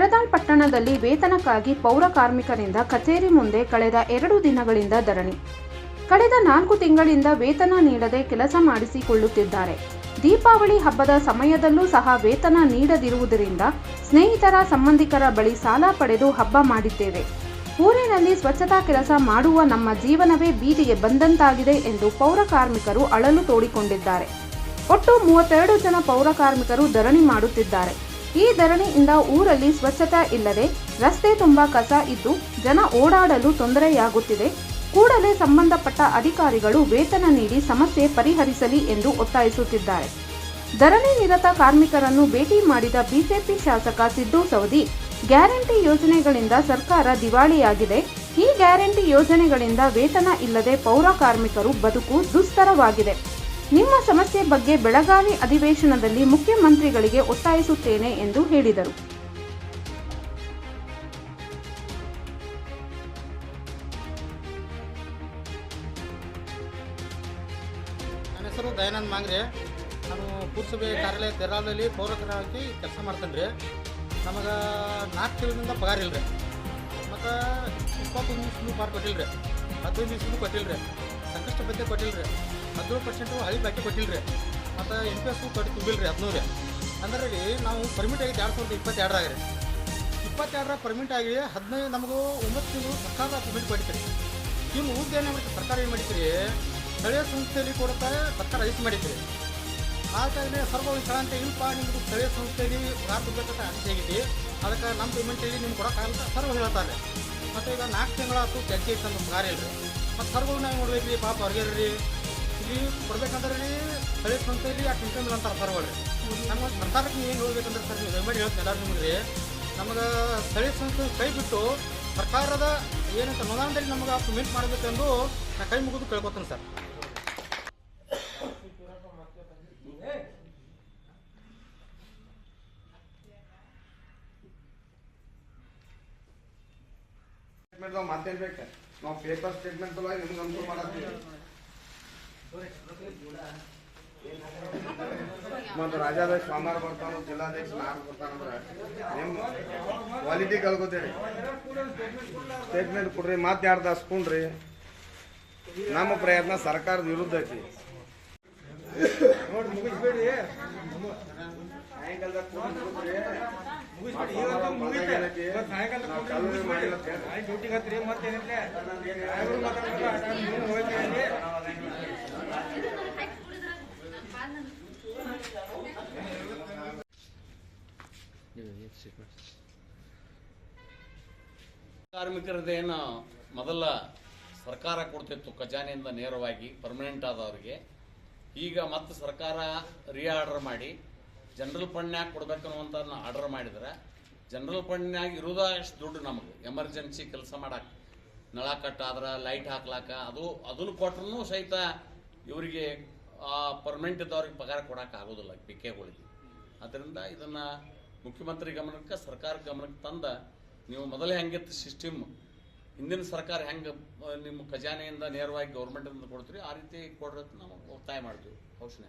ದಿನದಲ್ಲಿ ವೇತನಕ್ಕಾಗಿ ಪೌರ ಕಾರ್ಮಿಕರಿಂದ ಕಚೇರಿ ಮುಂದೆ ಕಳೆದ ಎರಡು ದಿನಗಳಿಂದ ಧರಣಿ. ಕಳೆದ ನಾಲ್ಕು ತಿಂಗಳಿಂದ ವೇತನ ನೀಡದೆ ಕೆಲಸ ಮಾಡಿಸಿಕೊಳ್ಳುತ್ತಿದ್ದಾರೆ. ದೀಪಾವಳಿ ಹಬ್ಬದ ಸಮಯದಲ್ಲೂ ಸಹ ವೇತನ ನೀಡದಿರುವುದರಿಂದ ಸ್ನೇಹಿತರ ಸಂಬಂಧಿಕರ ಬಳಿ ಸಾಲ ಪಡೆದು ಹಬ್ಬ ಮಾಡಿದ್ದೇವೆ. ಊರಿನಲ್ಲಿ ಸ್ವಚ್ಛತಾ ಕೆಲಸ ಮಾಡುವ ನಮ್ಮ ಜೀವನವೇ ಬೀದಿಗೆ ಬಂದಂತಾಗಿದೆ ಎಂದು ಪೌರ ಕಾರ್ಮಿಕರು ಅಳಲು ತೋಡಿಕೊಂಡಿದ್ದಾರೆ. ಒಟ್ಟು ಮೂವತ್ತೆರಡು ಜನ ಪೌರ ಕಾರ್ಮಿಕರು ಧರಣಿ ಮಾಡುತ್ತಿದ್ದಾರೆ. ಈ ಧರಣಿಯಿಂದ ಊರಲ್ಲಿ ಸ್ವಚ್ಛತಾ ಇಲ್ಲದೆ ರಸ್ತೆ ತುಂಬಾ ಕಸ ಇದ್ದು ಜನ ಓಡಾಡಲು ತೊಂದರೆಯಾಗುತ್ತಿದೆ. ಕೂಡಲೇ ಸಂಬಂಧಪಟ್ಟ ಅಧಿಕಾರಿಗಳು ವೇತನ ನೀಡಿ ಸಮಸ್ಯೆ ಪರಿಹರಿಸಲಿ ಎಂದು ಒತ್ತಾಯಿಸುತ್ತಿದ್ದಾರೆ. ಧರಣಿ ನಿರತ ಕಾರ್ಮಿಕರನ್ನು ಭೇಟಿ ಮಾಡಿದ ಬಿಜೆಪಿ ಶಾಸಕ ಸಿದ್ದು ಸವದಿ, ಗ್ಯಾರಂಟಿ ಯೋಜನೆಗಳಿಂದ ಸರ್ಕಾರ ದಿವಾಳಿಯಾಗಿದೆ. ಈ ಗ್ಯಾರಂಟಿ ಯೋಜನೆಗಳಿಂದ ವೇತನ ಇಲ್ಲದೆ ಪೌರ ಕಾರ್ಮಿಕರು ಬದುಕು ದುಸ್ತರವಾಗಿದೆ. ನಿಮ್ಮ ಸಮಸ್ಯೆ ಬಗ್ಗೆ ಬೆಳಗಾವಿ ಅಧಿವೇಶನದಲ್ಲಿ ಮುಖ್ಯಮಂತ್ರಿಗಳಿಗೆ ಒತ್ತಾಯಿಸುತ್ತೇನೆ ಎಂದು ಹೇಳಿದರು. ನನ್ನ ಹೆಸರು ದಯಾನಂದ್ ಮಾಂಗ್ರೆ. ನಾನು ಪುರಸಭೆ ಕಾರ್ಯಾಲಯ ತೆರಾದಲ್ಲಿ ಪೌರಕರಾಗಿ ಕೆಲಸ ಮಾಡ್ತೇನೆ ರೀ ನಮಗೆ ನಾಲ್ಕು ತಿಂಗಳಿಂದ ಪಗಾರ ರೀ ಮತ್ತು ಇಪ್ಪತ್ತೊಂದು ದಿವ್ಸನೂ ಪಾರ್ ಕೊಟ್ಟಿಲ್ಲ ರೀ ಹದಿನೈದು ದಿವ್ಸನೂ ಕೊಟ್ಟಿಲ್ಲ ರೀ ಸಂಕಷ್ಟ ಬದ್ದೆ ಕೊಟ್ಟಿಲ್ಲ ರೀ ಹದಿನೇಳು ಪರ್ಸೆಂಟು ಹಳಿ ಬಾಕಿ ಕೊಟ್ಟಿಲ್ಲ ರೀ ಮತ್ತು ಎನ್ ಪಿ ಎಸ್ ಕೊಟ್ಟು ತುಂಬಿಲ್ಲ ರೀ ಹದಿನೂರು. ಅಂದ್ರೆ ರೀ, ನಾವು ಪರ್ಮಿಟ್ ಆಗಿ ಎರಡು ಸಾವಿರದ ಇಪ್ಪತ್ತೆರಡರಾಗ ರೀ. ಇಪ್ಪತ್ತೆರಡರ ಪರ್ಮಿಟ್ ಆಗಿ ಹದಿನೈದು ನಮಗೂ ಒಂಬತ್ತು ತಿಂಗಳು ಸರ್ಕಾರ ಪರ್ಮಿಟ್ ಕೊಡ್ತೀರಿ ಇನ್ನು ಉದ್ದೇನ ಮಾಡಿತ್ತು ಸರ್ಕಾರ ಏನು ಮಾಡಿದ್ರಿ ಸ್ಥಳೀಯ ಸಂಸ್ಥೆಯಲ್ಲಿ ಕೊಡುತ್ತಾರೆ ಸರ್ಕಾರ ಐಸ್ ಮಾಡಿದ್ರಿ ಆ ಕಾರಣ ಸರ್ವ ಸ್ಥಳ ಅಂತ ಇಲ್ಪ ನಿಮ್ದು ಸ್ಥಳೀಯ ಸಂಸ್ಥೆಯಲ್ಲಿ ಪಗಾರ ಬೇಕಂತ ಆಸೆ ಆಗೈತಿ ಅದಕ್ಕೆ ನಮ್ಮ ಪೇಮೆಂಟಲ್ಲಿ ನಿಮ್ಗೆ ಕೊಡೋಕ್ಕಾಗಲ್ಲ ಸರ್ವ ಹೇಳ್ತಾರೆ. ಮತ್ತು ಈಗ ನಾಲ್ಕು ತಿಂಗಳಾಯ್ತು ಜಡ್ಜಿ ಇತ್ತು ನಮ್ಮ ಪಗಾರ ಇಲ್ಲ ರೀ ಮತ್ತು ಸರ್ಗಳು ನಾವು ನೋಡ್ಬೇಕು ರೀ ಪಾಪ ಹೊರಗೆ ಇಲ್ಲಿ ಕೊಡ್ಬೇಕಂದ್ರೆ ರೀ ಸ್ಥಳೀಯ ಸಂಸ್ಥೆಯಲ್ಲಿ ಇಲ್ಲ ಅಂತಾರೆ ಸರ್ಗಳು ರೀ ನಮ್ಮ ಸರ್ಕಾರಕ್ಕೆ ಏನು ಹೇಳ್ಬೇಕಂದ್ರೆ ಸರ್, ನೀವು ದಯಮಾಡಿ ಹೇಳ್ತೀನಿ ಎಲ್ಲರೂ ನಿಮ್ಗೆ ರೀ ನಮಗೆ ಸ್ಥಳೀಯ ಸಂಸ್ಥೆ ಕೈ ಬಿಟ್ಟು ಸರ್ಕಾರದ ಏನಂತ ಅನುದಾನದಲ್ಲಿ ನಮಗೆ ಪೇಮೆಂಟ್ ಮಾಡಬೇಕೆಂದು ನಾನು ಕೈ ಮುಗಿದು ಕೇಳ್ಕೊತೀನಿ ಸರ್. ಸ್ಟೇಟ್ಮೆಂಟ್ ಮಾತಾಡ್ಬೇಕು ಬೇಕು? ನಾವು ಪೇಪರ್ ಸ್ಟೇಟ್ಮೆಂಟ್ ಸಲುವಾಗಿ ನಿಮ್ಗೆ ಅನುಕೂಲ ಮಾಡತ್ತೀವಿ. ಮತ್ತು ರಾಜಾಧ್ಯಕ್ಷ ಸೋಮವಾರ ಬರ್ತಾನ ಜಿಲ್ಲಾಧ್ಯಕ್ಷ ನಾರು ಬರ್ತಾನಂದ್ರೆ ನಿಮ್ಮ ಕ್ವಾಲಿಟಿ ಕಲ್ಕೋತೀರಿ. ಸ್ಟೇಟ್ಮೆಂಟ್ ಕೊಡ್ರಿ ಮತ್ತೆ ಎರಡು ತಾಸು ಕುಂಡ್ರಿ ನಮ್ಮ ಪ್ರಯತ್ನ ಸರ್ಕಾರದ ವಿರುದ್ಧ ಐತಿ. ನೋಡಿ ಮುಗಿಸ್ಬೇಡಿ. ಕಾರ್ಮಿಕರದೇನು ಮೊದಲ ಸರ್ಕಾರ ಕೊಡ್ತಿತ್ತು ಖಜಾನೆಯಿಂದ ನೇರವಾಗಿ ಪರ್ಮನೆಂಟ್ ಆದವ್ರಿಗೆ. ಈಗ ಮತ್ತೆ ಸರ್ಕಾರ ರೀಆರ್ಡರ್ ಮಾಡಿ. ಜನರಲ್ ಫಂಡ್ನ್ಯಾಗ ಕೊಡ್ಬೇಕನ್ನುವಂತ ಆರ್ಡರ್ ಮಾಡಿದ್ರೆ, ಜನರಲ್ ಫಂಡ್ನ್ಯಾಗ ಇರೋದ ಅಷ್ಟು ದುಡ್ಡು ನಮಗೆ. ಎಮರ್ಜೆನ್ಸಿ ಕೆಲಸ ಮಾಡಕ್ಕೆ ನಳ ಕಟ್ಟಾದ್ರೆ ಲೈಟ್ ಹಾಕ್ಲಾಕ, ಅದು, ಅದನ್ನು ಕೊಟ್ರೂ ಸಹಿತ ಇವರಿಗೆ ಪರ್ಮನೆಂಟ್ ಇದ್ದವ್ರಿಗೆ ಪಗಾರ ಕೊಡಕ್ಕೆ ಆಗೋದಿಲ್ಲ ಪಿಕೆಗಳಿಗೆ. ಅದರಿಂದ ಇದನ್ನ ಮುಖ್ಯಮಂತ್ರಿ ಗಮನಕ್ಕೆ ಸರ್ಕಾರ ಗಮನಕ್ಕೆ ತಂದ ನೀವು ಮೊದಲೇ ಹೆಂಗಿತ್ತು ಸಿಸ್ಟಮ್ ಹಿಂದಿನ ಸರ್ಕಾರ ಹೆಂಗೆ ನಿಮ್ಮ ಖಜಾನೆಯಿಂದ ನೇರವಾಗಿ ಗೌರ್ಮೆಂಟಿಂದ ಕೊಡ್ತೀರಿ, ಆ ರೀತಿ ಕೊಡ್ರಿ ನಾವು ಒತ್ತಾಯ ಮಾಡ್ತೀವಿ. ಘೋಷಣೆ